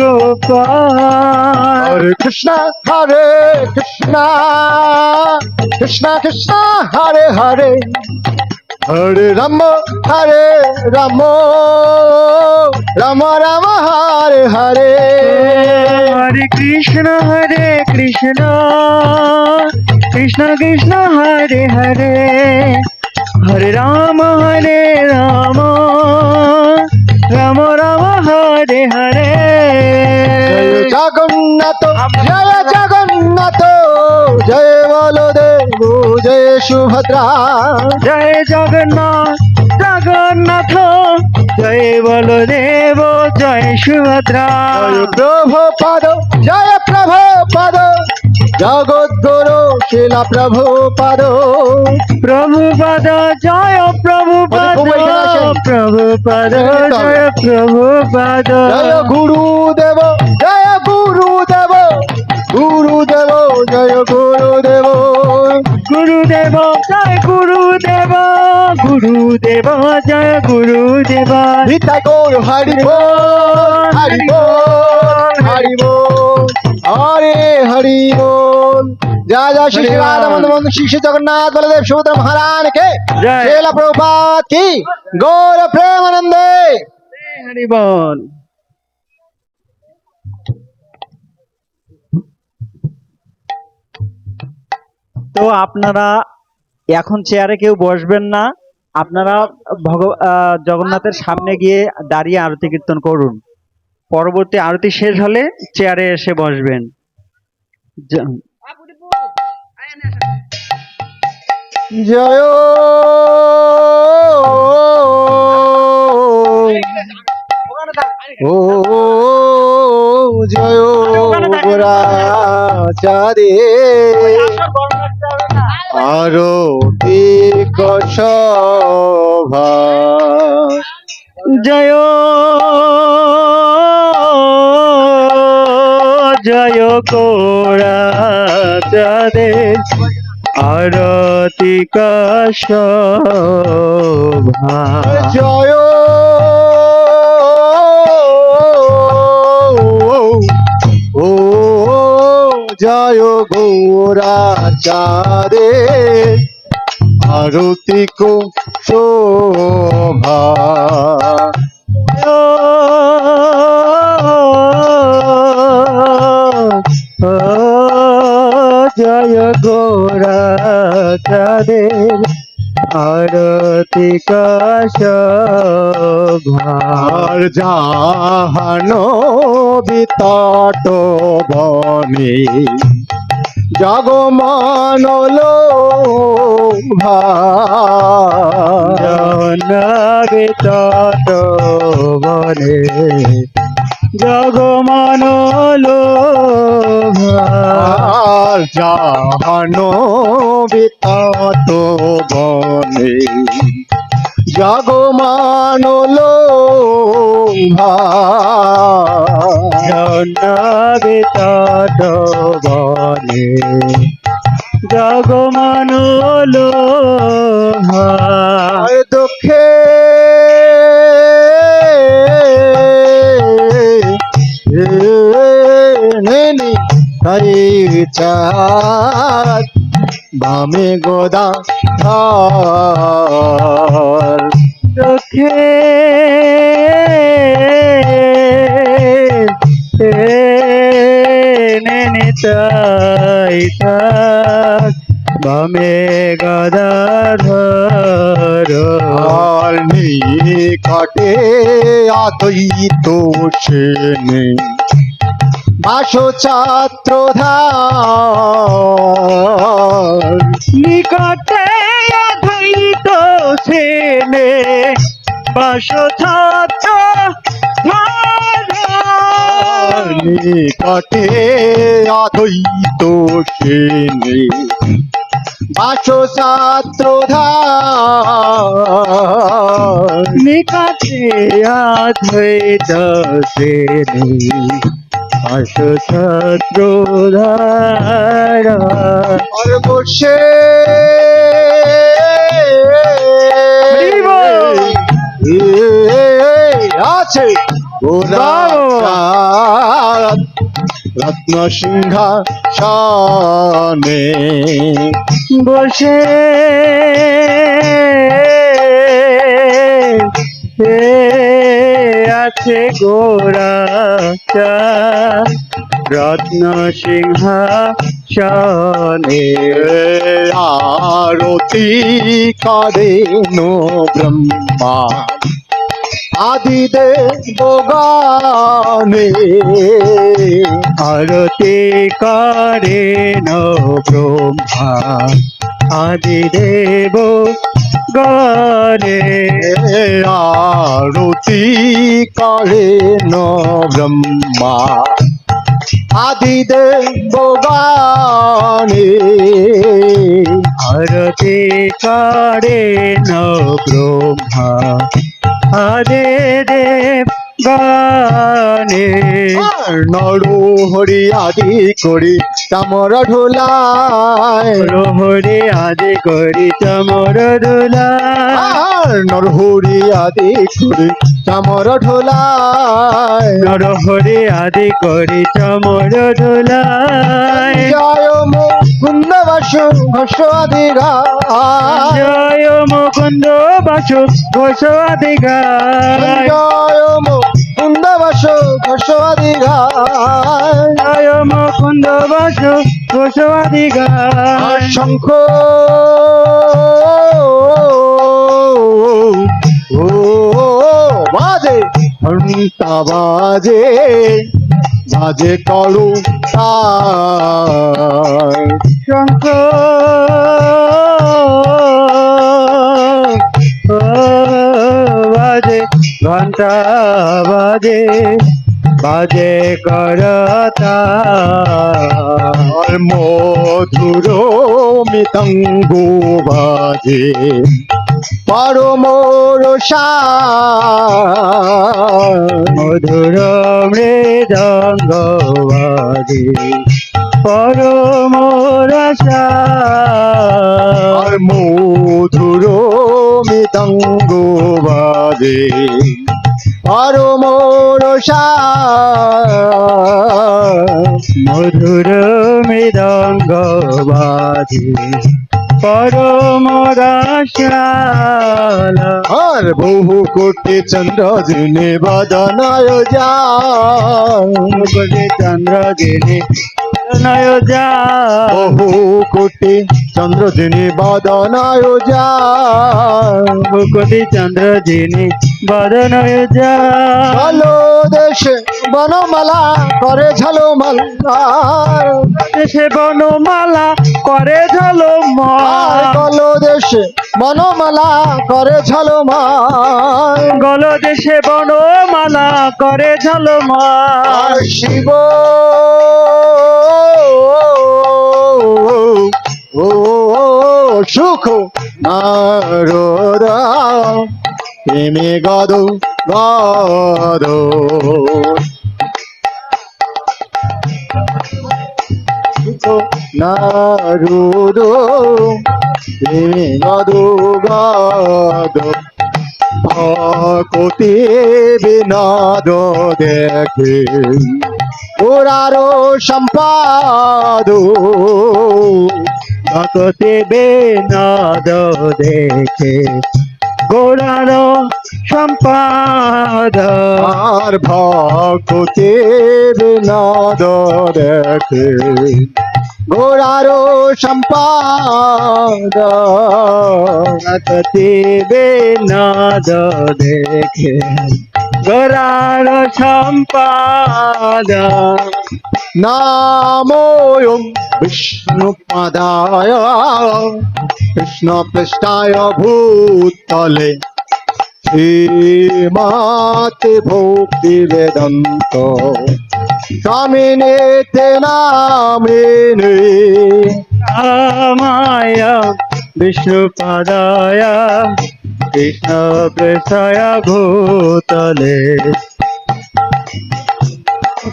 গোপাল। হরে কৃষ্ণ হরে কৃষ্ণ কৃষ্ণ কৃষ্ণ হরে হরে। হরে রাম হরে রাম রাম রাম হরে হরে। হরে কৃষ্ণ হরে কৃষ্ণ কৃষ্ণ কৃষ্ণ হরে হরে। হরে রাম হরে রাম রাম রাম হরে হরে। জয় সুভদ্রা। জয় জগন্নাথ জগন্নাথ জয় বলদেব জয় সুভদ্রা। জয় প্রভুপাদ জয় প্রভুপাদ জগদ্গুরু শিলা প্রভুপাদ প্রভুপদ জয় প্রভু এখানে আসেন। প্রভুপদ জয় প্রভুপদ জয় গুরুদেব জয় গুরুদেব গুরুদেব জয় গুরুদেব। গুরুদেব জয় গুরুদেব গুরুদেব জয় গুরুদেব। গৌর হরি বল হরি বল হরি বল হরে হরি বল। জয় জয় শ্রী হরি বল। রাধা বন্ধু শ্রী জগন্নাথ বলদেব সুভদ্রা মহারাজ কে? জয়। শ্রীলা প্রভুপাদ তো আপনারা এখন চেয়ারে কেউ বসবেন না আপনারা ভগ জগন্নাথের সামনে গিয়ে দাঁড়িয়ে আরতি কীর্তন করুন পরবর্তী আরতি শেষ হলে চেয়ারে এসে বসবেন জয় ও জয় গোরা চাঁদে আরতি কসভা। জয় জয় কোরা চাঁদে। আরতি কশোভা জয়। জয় গৌরা চারে আরতি কো শোভা জয় গৌরা চাঁদের আরতি কশোভা আর জাহানো বিতট বনে জগমানলো ভা জনবে তত বনে জগমানলো আর জাহানো বিতট বনে। জগমানলো ভা জনবে তত বনে জগমানলো দুঃখে চাঁদ বামে গোদা চোখে নিতাই থাক বামে গদাধর আর নিকটে আদৈত সেনে বাসো ছাত্রধার নিকটে অধৈত সেনে বাস ছাত্র নিকটে আদৈত সেনে বাসো ছাত্রধার নিকটে অধৈত সেনে বাস ছাত্র আর বসে আছে রত্ন সিংহাসনে বসে এ আছে গোরা রত্ন সিংহাসনে আরতি করেন ব্রহ্মা। আদিদেব গানে আরতি করেন ব্রহ্মা। আদি দেব গরে আরতি ন ব্রহ্মা আদিদেব গানে আরতি ন ব্রহ্মা আদি দেব গানে নর হরি আদি করি চামর ঢোলায় হরে আদি করি চমর দুলা নর হরি আদি করি চামর ঢোলায় নর হরে আদি করি চমর দুলায় জয় মুকুন্দ বাসু ঘোষ আদি জয় মুকুন্দ বাসু ঘোষ আদি গায়। জয় মুকুন্দ বাসু ঘোষ আদি গায় জয় মুকুন্দ বাসু ঘোষ আদি গায় শঙ্খ ও বাজে ঘণ্টা বাজে বাজে করু শঙ্খ ঘণ্টা বাজে বাজে করতা। মধুর মৃতঙ্গ বাজে। পরম মধুর মৃদঙ্গ বাজে। পরম রসা আর মধুর মৃতঙ্গ বাজে। পরম মধুর মৃদঙ্গ বাজে পরম রসালা আর বহু কোটি চন্দ্র দিনে বদনায় যা বলে চন্দ্র দিনে নয় যা বহু কোটি চন্দ্র দিনে বদনায় যায় কোটি চন্দ্র দিনে বদনয় যা চলো দেশে বনমালা করে ঝালো মালার দেশে বনমালা করে ঝলো চলো দেশে বনমালা করে ঝালো মাল গল দেশে বনমালা করে ঝলো আর শিব ও সুখ নারদা। প্রেমে গদ গদ। নারদ প্রেমে গদ গদ ভকতে বিনাদ দেখে। ওরারো সম্পাদ ভকতে বেনাদ দেখে। গোড়ার সম্পাদ। আর ভকতে বিনাদ গোড়ার সম্পাদ ভকতে বেনাদ দেখে গোড়ার সম্পাদ। নামোয়ম বিষ্ণু পাদায় কৃষ্ণ পৃষ্ঠায় ভূতলে। শ্রীমাতে ভক্তি বেদন্ত স্বামিনে নামিনে কৃষ্ণ কৃষ্ণায় ভূতলে।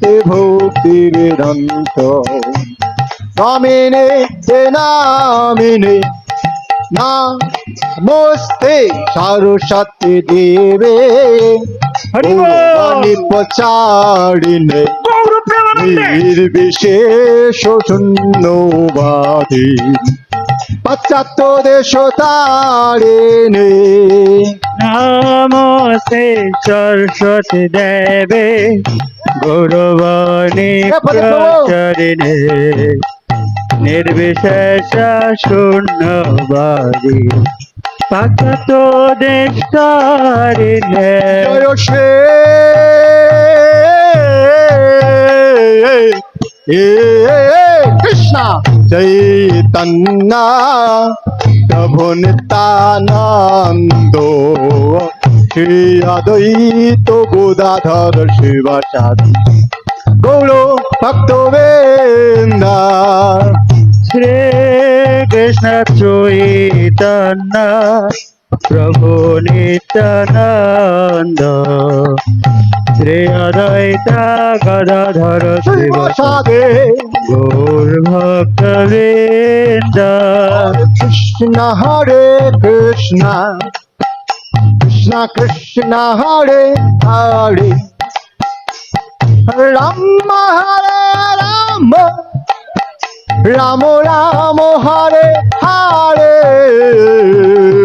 তে ভক্তি বেদন্ত। স্বামিনে তে নামিনে না মস্তে সরস্বতী দেবে। হরি বল। নির্বিশেষ শূন্যবাদী পাশ্চাত্য দেশ তারিণে নমস্তে সরস্বতী দেবে। গৌরবাণী প্রচারিণে নির্বিশেষ শূন্যবাদী পাশ্চাত্য দেশারিণে জয় শ্রী কৃষ্ণ। চৈতন্য প্রভু নিত্যানন্দ শ্রী অদ্বৈত গোদাধর শিবাচারি গৌর ভক্তবেন্দা শ্রী কৃষ্ণ চৈতন্য প্রভু নিত্যানন্দ। শ্রী অদ্বৈত গদাধর শিব। শিবাচারে গৌর ভক্তবৃন্দ কৃষ্ণ হরে কৃষ্ণ। কৃষ্ণ কৃষ্ণ হরে হরে। রাম হরে রাম। রাম রাম হরে হরে।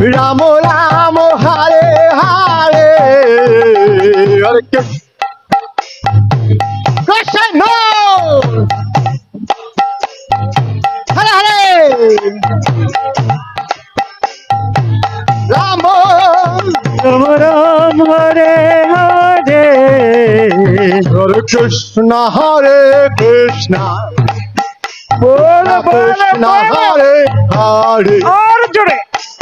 রাম রাম হরে হরে। কৃষ্ণ! হরে হরে। রাম। রাম রাম হরে হরে। হরে কৃষ্ণ হরে কৃষ্ণ। কৃষ্ণ হরে হরে। আর জোরে।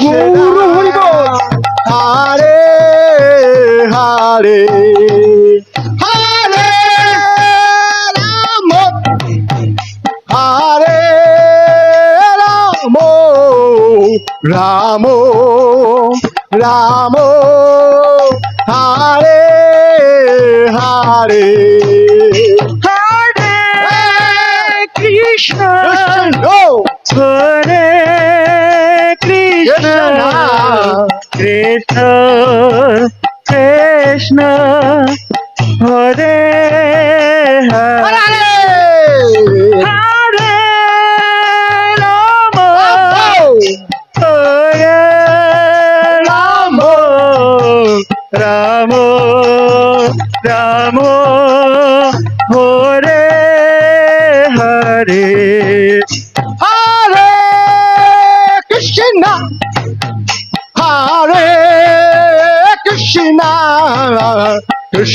কৃষ্ণ হরে হরে হরে রাম। হরে রাম রাম রাম। হরে হরে। কৃষ্ণ কৃষ্ণ হরে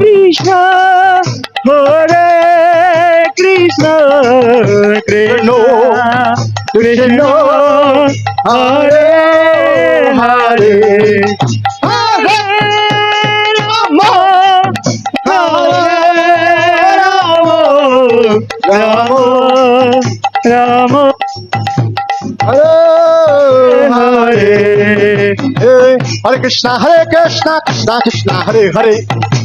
কৃষ্ণ হরে কৃষ্ণ কৃষ্ণ কৃষ্ণ হরে হরে। হরে রাম হরে রাম রাম রাম। হরে হরে। হরে হরে কৃষ্ণ হরে কৃষ্ণ কৃষ্ণ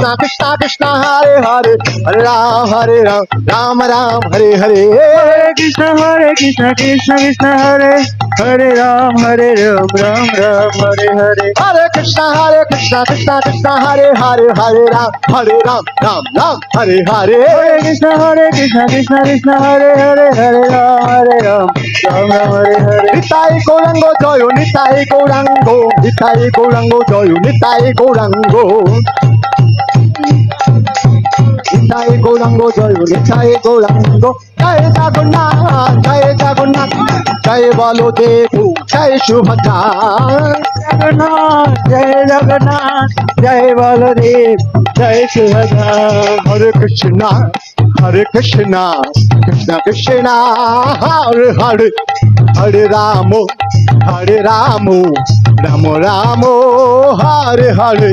হরে কৃষ্ণ কৃষ্ণ কৃষ্ণ হরে হরে হরে রাম হরে রাম রাম রাম হরে হরে হরে কৃষ্ণ হরে কৃষ্ণ কৃষ্ণ কৃষ্ণ হরে হরে রাম হরে রাম রাম রাম হরে হরে হরে কৃষ্ণ হরে কৃষ্ণ কৃষ্ণ কৃষ্ণ হরে হরে হরে রাম হরে রাম রাম রাম হরে হরে হরে কৃষ্ণ হরে কৃষ্ণ কৃষ্ণ কৃষ্ণ হরে হরে হরে রাম হরে রাম রাম রাম হরে হরে নিতাই গৌরাঙ্গ জয় নিতাই গৌরাঙ্গ নিতাই গৌরাঙ্গ জয় নিতাই গৌরাঙ্গ নিতাই গৌরাঙ্গ জয় নিতাই গৌরাঙ্গ জয় জগন্নাথ জয় জগন্নাথ জয় বলদেব জয় সুভদ্রা। জগন্নাথ জয় জগন্নাথ জয় বলদেব জয় সুভদ্রা। হরে কৃষ্ণ হরে কৃষ্ণ কৃষ্ণ কৃষ্ণ হরে হরে হরে রাম হরে রাম রাম রাম হরে হরে।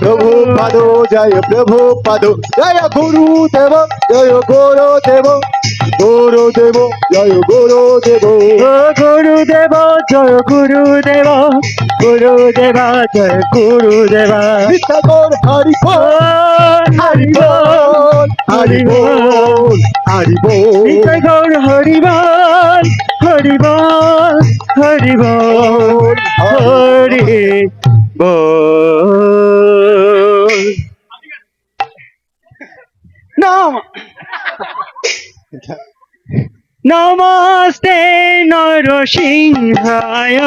প্রভু পদ জয় প্রভু পদ। জয় জয় গুরুদেব গুরুদেব জয় গুরুদেব। ও গুরুদেব জয় গুরু দেব গুরু দেব জয় গুরুদেব। নিত্যগর হরি ও হরি বল হরি বল হরি বল গৌর হরি বল হরি বল হরি বল হরি বল নমস্তে নরসিংহায়